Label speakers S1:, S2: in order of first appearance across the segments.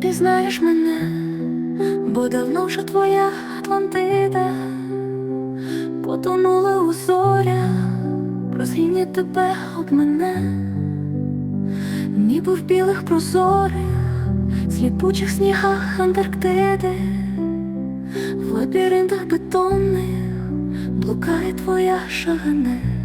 S1: пізнаєш мене, бо давно вже твоя Атлантида потонула у зорях, розгіні тебе об мене, ніби в білих прозорих, сліпучих снігах Антарктиди, в лабіринтах бетонних блукає твоя шагане.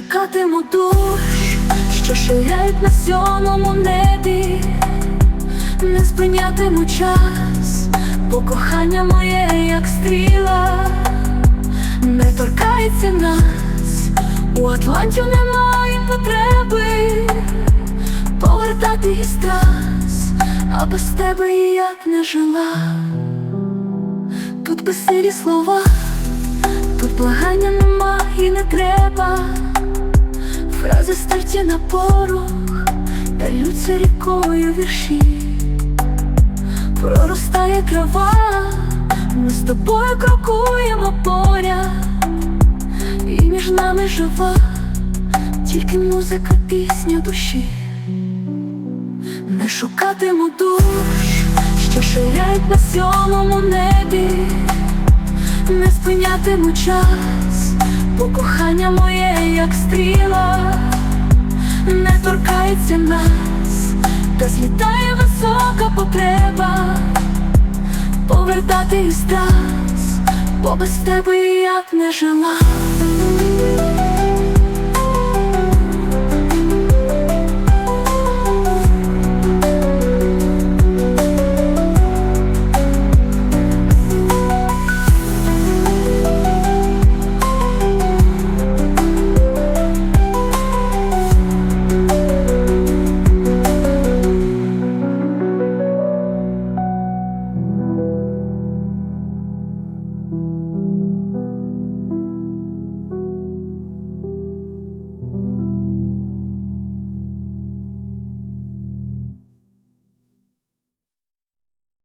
S1: Шукатиму душ, що ширяють на сьомому небі, не спинятиму час, бо кохання моє, як стріла, не торкається нас, у Атлантів немає потреби повертати із трас, а без тебе і я б не жила. Тут безсилі слова. Тут благання нема і не треба, фрази старті на порох, та лються рікою вірші, проростає трава, ми з тобою крокуємо поряд, і між нами жива, тільки музика, пісня душі, не шукатиму душ, що ширяють на сьомому небі. Не спинятиму час, бо кохання моє, як стріла, не торкається нас, та злітає висока потреба повертати із бо без тебе я б не жила.